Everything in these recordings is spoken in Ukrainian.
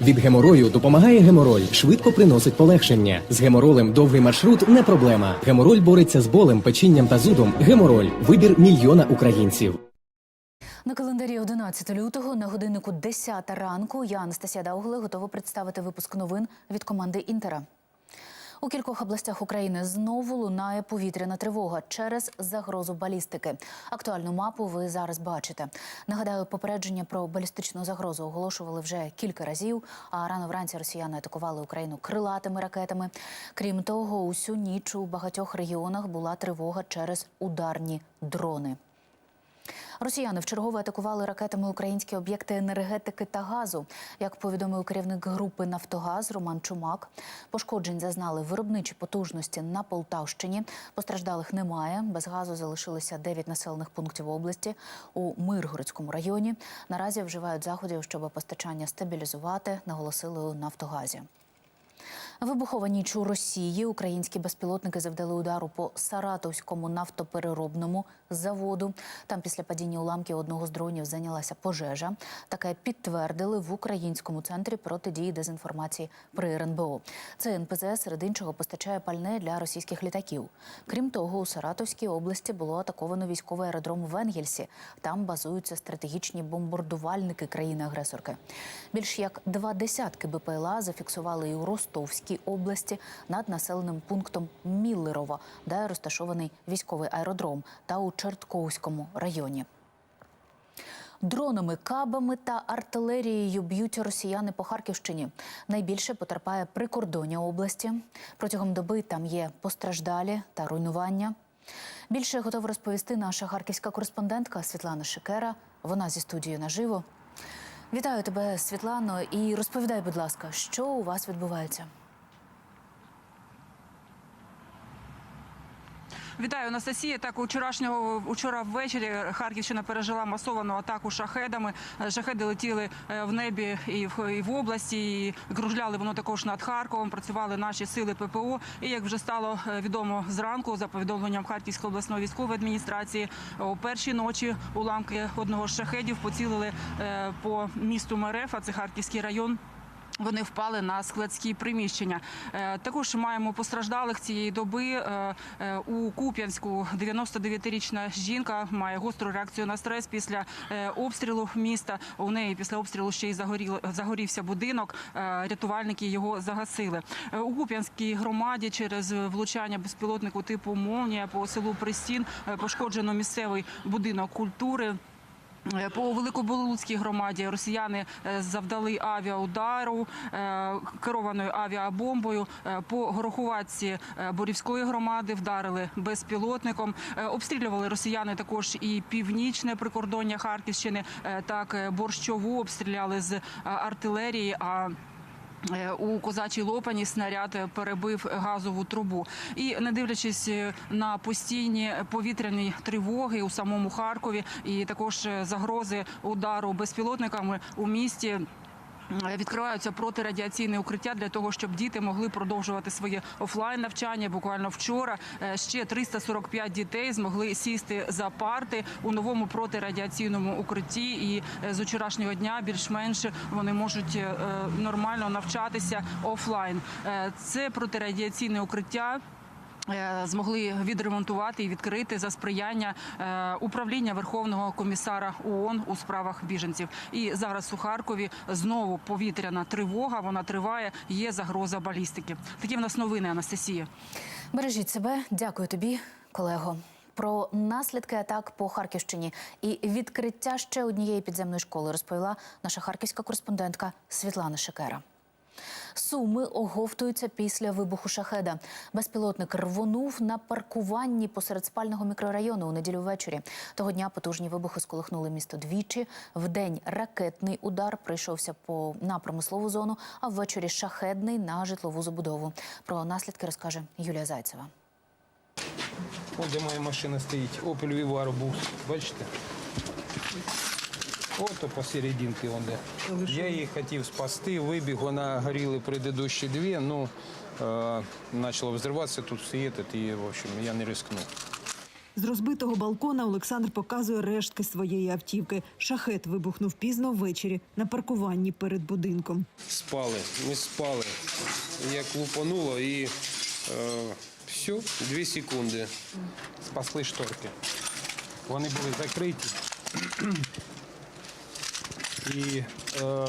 Від геморою допомагає гемороль, швидко приносить полегшення. З геморолем довгий маршрут не проблема. Гемороль бореться з болем, печінням та зудом. Гемороль вибір мільйона українців. На календарі 11 лютого на годиннику 10 ранку я Анастасія Даугле готова представити випуск новин від команди Інтера. У кількох областях України знову лунає повітряна тривога через загрозу балістики. Актуальну мапу ви зараз бачите. Нагадаю, попередження про балістичну загрозу оголошували вже кілька разів. А рано вранці росіяни атакували Україну крилатими ракетами. Крім того, усю ніч у багатьох регіонах була тривога через ударні дрони. Росіяни вчергове атакували ракетами українські об'єкти енергетики та газу. Як повідомив керівник групи Нафтогаз Роман Чумак, пошкоджень зазнали виробничі потужності на Полтавщині. Постраждалих немає. Без газу залишилися 9 населених пунктів області у Миргородському районі. Наразі вживають заходів, щоб постачання стабілізувати, наголосили у Нафтогазі. Вибухова ніч у Росії. Українські безпілотники завдали удару по Саратовському нафтопереробному заводу. Там після падіння уламків одного з дронів зайнялася пожежа. Таке підтвердили в українському центрі протидії дезінформації при РНБО. Це НПЗ серед іншого постачає пальне для російських літаків. Крім того, у Саратовській області було атаковано військовий аеродром в Енгельсі. Там базуються стратегічні бомбардувальники країни-агресорки. Більш як два десятки БПЛА зафіксували і у Ростовській області над населеним пунктом Міллерово, де розташований військовий аеродром, та у Чертковському районі. Дронами, кабами та артилерією б'ють росіяни по Харківщині. Найбільше потерпає прикордоння області. Протягом доби там є постраждалі та руйнування. Більше готова розповісти наша харківська кореспондентка Світлана Шикера. Вона зі студією наживо. Вітаю тебе, Світлано, і розповідай, будь ласка, що у вас відбувається? Вітаю, Анастасія. Так, вчорашнього вчора ввечері Харківщина пережила масовану атаку шахедами. Шахеди летіли е, в небі і в, і в області. І кружляли воно також над Харковом. Працювали наші сили ППО. І як вже стало е, відомо зранку, за повідомленням Харківської обласної військової адміністрації, о першій ночі уламки одного з шахедів поцілили е, по місту Мерефа. Це Харківський район. Вони впали на складські приміщення. Е, Також маємо постраждалих цієї доби Е, е, у Куп'янську. 99-річна жінка має гостру реакцію на стрес після обстрілу міста. У неї після обстрілу ще й загорівся будинок. Рятувальники його загасили. У Куп'янській громаді через влучання безпілотнику типу «Молнія» по селу Пристін пошкоджено місцевий будинок культури. Е, По Великоболуцькій громаді росіяни е, завдали авіаудару е, керованою авіабомбою. По Горохуватці Борівської громади вдарили безпілотником. Обстрілювали росіяни також і північне прикордоння Харківщини. Так, борщову обстріляли з артилерії. А У козачій лопані снаряд е, перебив газову трубу, і не дивлячись е, на постійні повітряні тривоги у самому Харкові, і також е, загрози удару безпілотниками у місті. М, Відкриваються протирадіаційне укриття для того, щоб діти могли продовжувати своє офлайн навчання. Буквально вчора е, ще 345 дітей змогли сісти за парти у новому протирадіаційному укритті. І е, з вчорашнього дня більш-менш вони можуть е, нормально навчатися офлайн. Е, Це протирадіаційне укриття. Е, Змогли відремонтувати і відкрити за сприяння е, управління Верховного комісара ООН у справах біженців. І зараз у Харкові знову повітряна тривога. Вона триває. Є загроза балістики. Такі в нас новини, Анастасія. Бережіть себе, дякую тобі, колего. Про наслідки атак по Харківщині і відкриття ще однієї підземної школи розповіла наша харківська кореспондентка Світлана Шикера. Суми оговтуються після вибуху шахеда. Безпілотник рвонув на паркуванні посеред спального мікрорайону у неділю ввечері. Того дня потужні вибухи сколихнули місто двічі. Вдень ракетний удар прийшовся по на промислову зону, а ввечері шахедний на житлову забудову. Про наслідки розкаже Юлія Зайцева. Ось де моя машина стоїть. Opel Vivaro був. Бачите? Ото посерединки он де. Я її хотів спасти, вибіг, вона горіли предыдущі дві, ну, е, почало взриватися, тут світить, і, в общем, я не рискнув. З розбитого балкона Олександр показує рештки своєї автівки. Шахет вибухнув пізно ввечері на паркуванні перед будинком. Спали, ми спали. Як лупануло і е, все, дві секунди. Спасли шторки. Вони були закриті. І е,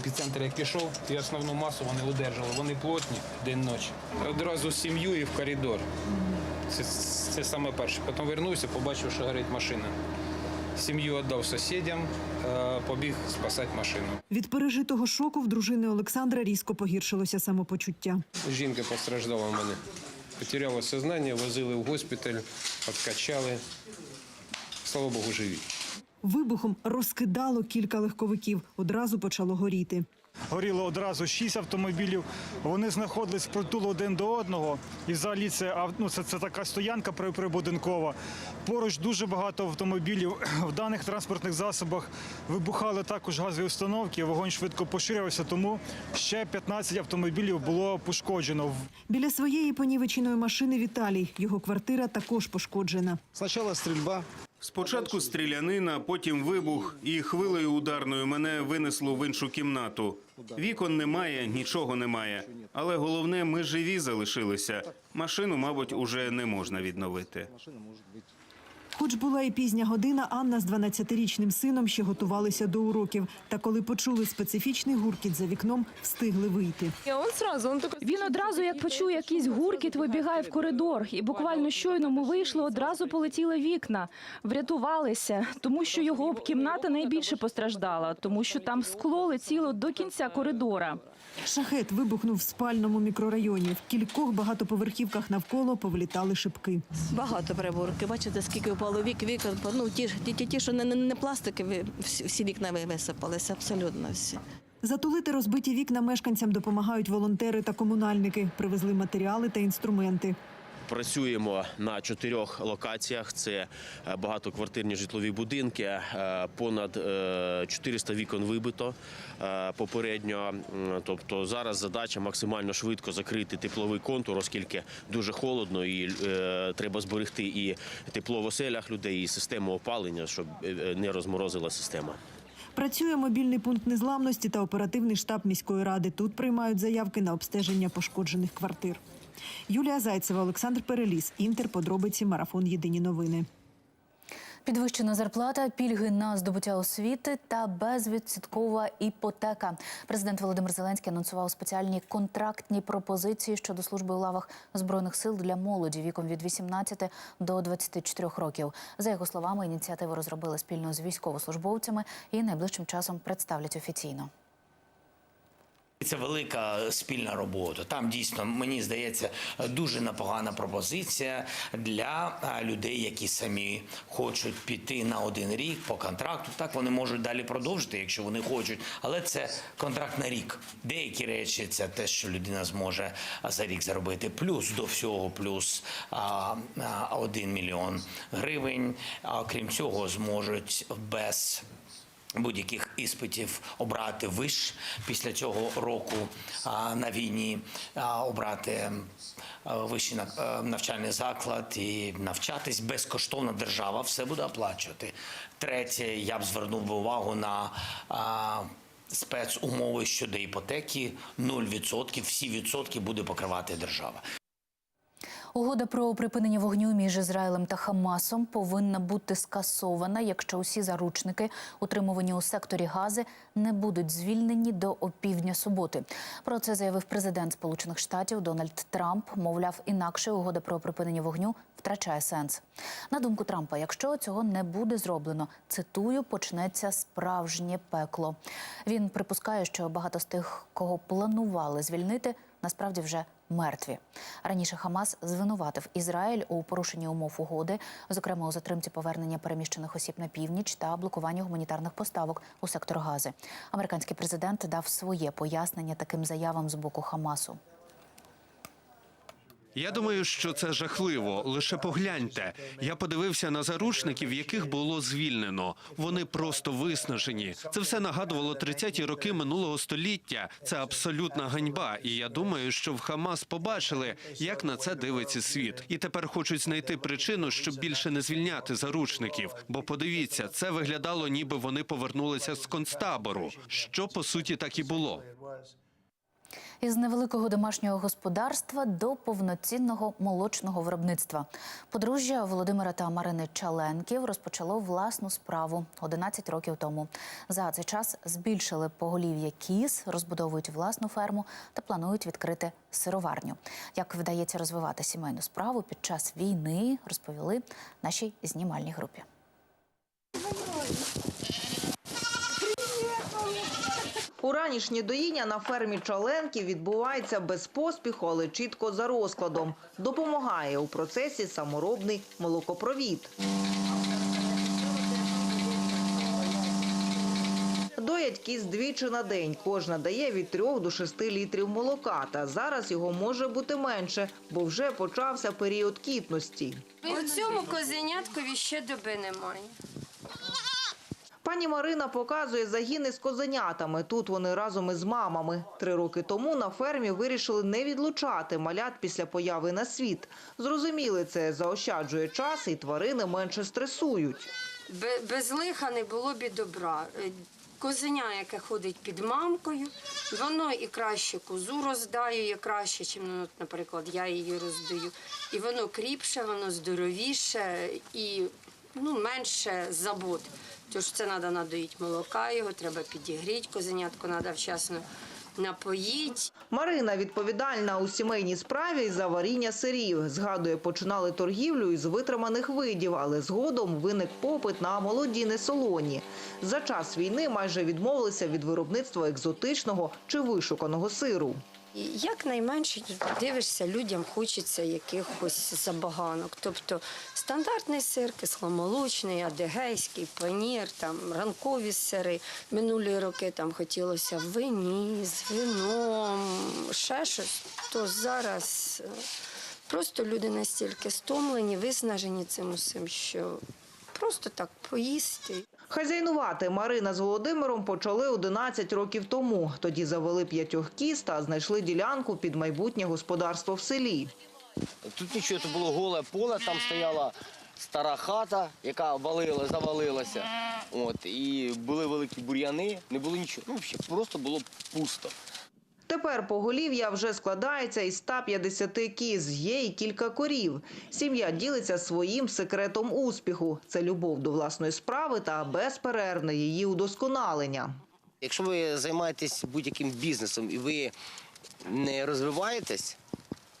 епіцентр як пішов, і основну масу вони удержали. Вони плотні день-ночі. Одразу сім'ю і в коридор. Це, це саме перше. Потім вернувся, побачив, що горить машина. Сім'ю віддав сусідям, е, побіг спасати машину. Від пережитого шоку в дружини Олександра різко погіршилося самопочуття. Жінка постраждала в мене. Потеряла сознання, возили в госпіталь, откачали. Слава Богу, живі. Вибухом розкидало кілька легковиків. Одразу почало горіти. Горіло одразу шість автомобілів. Вони знаходились притулу один до одного. І взагалі це, ну, це, це така стоянка при- прибудинкова. Поруч дуже багато автомобілів. В даних транспортних засобах вибухали також газові установки. Вогонь швидко поширювався, тому ще 15 автомобілів було пошкоджено. Біля своєї понівеченої машини Віталій. Його квартира також пошкоджена. Сначала стрельба, Спочатку стрілянина, потім вибух, і хвилею ударною мене винесло в іншу кімнату. Вікон немає, нічого немає. Але головне, ми живі залишилися. Машину, мабуть, уже не можна відновити. Хоч була і пізня година, Анна з 12-річним сином ще готувалися до уроків. Та коли почули специфічний гуркіт за вікном, встигли вийти. Він одразу, як почує якийсь гуркіт, вибігає в коридор. І буквально щойно ми вийшли, одразу полетіли вікна. Врятувалися, тому що його б кімната найбільше постраждала, тому що там скло летіло до кінця коридора. Шахет вибухнув в спальному мікрорайоні. В кількох багатоповерхівках навколо повлітали шибки. Багато приборки. Бачите, скільки впало вік, вікон. Ну, ті, ті, ті, що не, не, пластикові, всі, вікна ви- висипалися, абсолютно всі. Затулити розбиті вікна мешканцям допомагають волонтери та комунальники. Привезли матеріали та інструменти. Працюємо на чотирьох локаціях. Це е, багатоквартирні житлові будинки. е, Понад е, 400 вікон вибито е, попередньо. Тобто зараз задача максимально швидко закрити тепловий контур, оскільки дуже холодно і е, треба зберегти і тепло в оселях людей, і систему опалення, щоб е, не розморозила система. Працює мобільний пункт незламності та оперативний штаб міської ради. Тут приймають заявки на обстеження пошкоджених квартир. Юлія Зайцева, Олександр Переліс. Інтер. Подробиці. Марафон. Єдині новини. Підвищена зарплата, пільги на здобуття освіти та безвідсоткова іпотека. Президент Володимир Зеленський анонсував спеціальні контрактні пропозиції щодо служби у лавах збройних сил для молоді віком від 18 до 24 років. За його словами, ініціативу розробили спільно з військовослужбовцями і найближчим часом представлять офіційно. Це велика спільна робота. Там дійсно мені здається дуже непогана пропозиція для людей, які самі хочуть піти на один рік по контракту. Так вони можуть далі продовжити, якщо вони хочуть. Але це контракт на рік. Деякі речі це те, що людина зможе за рік заробити. Плюс до всього, плюс 1 мільйон гривень. А крім цього, зможуть без будь-яких іспитів обрати виш після цього року на війні, обрати вищий на- навчальний заклад і навчатись безкоштовно. Держава все буде оплачувати. Третє, я б звернув увагу на спецумови щодо іпотеки 0%, всі відсотки буде покривати держава. Угода про припинення вогню між Ізраїлем та Хамасом повинна бути скасована, якщо усі заручники, утримувані у секторі Гази, не будуть звільнені до опівдня суботи. Про це заявив президент Сполучених Штатів Дональд Трамп. Мовляв, інакше угода про припинення вогню втрачає сенс. На думку Трампа, якщо цього не буде зроблено, цитую, почнеться справжнє пекло. Він припускає, що багато з тих, кого планували звільнити, насправді вже мертві. Раніше Хамас звинуватив Ізраїль у порушенні умов угоди, зокрема у затримці повернення переміщених осіб на північ та блокуванні гуманітарних поставок у сектор Гази. Американський президент дав своє пояснення таким заявам з боку Хамасу. Я думаю, що це жахливо. Лише погляньте. Я подивився на заручників, яких було звільнено. Вони просто виснажені. Це все нагадувало 30-ті роки минулого століття. Це абсолютна ганьба. І я думаю, що в Хамас побачили, як на це дивиться світ, і тепер хочуть знайти причину, щоб більше не звільняти заручників. Бо подивіться, це виглядало, ніби вони повернулися з концтабору, що по суті так і було. Із невеликого домашнього господарства до повноцінного молочного виробництва. Подружжя Володимира та Марини Чаленків розпочало власну справу 11 років тому. За цей час збільшили поголів'я кіз, розбудовують власну ферму та планують відкрити сироварню. Як вдається розвивати сімейну справу під час війни, розповіли нашій знімальній групі. Уранішнє доїння на фермі Чаленків відбувається без поспіху, але чітко за розкладом. Допомагає у процесі саморобний молокопровід. Доять кіз двічі на день. Кожна дає від 3 до 6 літрів молока. Та зараз його може бути менше, бо вже почався період кітності. У цьому козеняткові ще доби немає. Пані Марина показує загіни з козенятами. Тут вони разом із мамами. Три роки тому на фермі вирішили не відлучати малят після появи на світ. Зрозуміли, це заощаджує час і тварини менше стресують. Без лиха не було б добра. Е, Козеня, яке ходить під мамкою, воно і краще козу роздаює, краще, ніж, ну, наприклад, я її роздаю. І воно кріпше, воно здоровіше і ну, менше забот. Тож це треба надоїти молока, його треба підігріти, козенятку треба вчасно напоїти. Марина відповідальна у сімейній справі за варіння сирів. Згадує, починали торгівлю із витриманих видів, але згодом виник попит на молоді несолоні. За час війни майже відмовилися від виробництва екзотичного чи вишуканого сиру. І Якнайменше дивишся, людям хочеться якихось забаганок. Тобто стандартний сир, кисломолочний, адегейський, панір, там ранкові сири. Минулі роки там хотілося вині, з вином, ще щось. То зараз е, просто люди настільки стомлені, виснажені цим усім, що просто так поїсти. Хазяйнувати Марина з Володимиром почали 11 років тому. Тоді завели п'ятьох кіз та знайшли ділянку під майбутнє господарство в селі. Тут нічого, це було голе поле, там стояла стара хата, яка валила, завалилася. От, і були великі бур'яни, не було нічого. Ну, просто було пусто. Тепер поголів'я вже складається із 150 кіз, є і кілька корів. Сім'я ділиться своїм секретом успіху. Це любов до власної справи та безперервне її удосконалення. Якщо ви займаєтесь будь-яким бізнесом і ви не розвиваєтесь,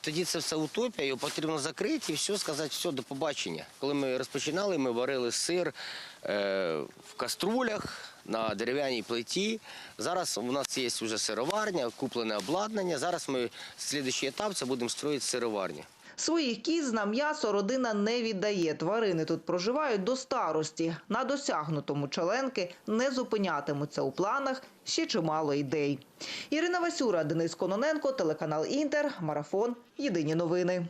тоді це все утопія, його потрібно закрити і все, сказати, все, до побачення. Коли ми розпочинали, ми варили сир в каструлях на дерев'яній плиті. Зараз у нас є вже сироварня, куплене обладнання. Зараз ми слідуючий етап це будемо строїти сироварню. Своїх кіз на м'ясо родина не віддає. Тварини тут проживають до старості. На досягнутому чаленки не зупинятимуться у планах ще чимало ідей. Ірина Васюра, Денис Кононенко, телеканал Інтер, Марафон. Єдині новини.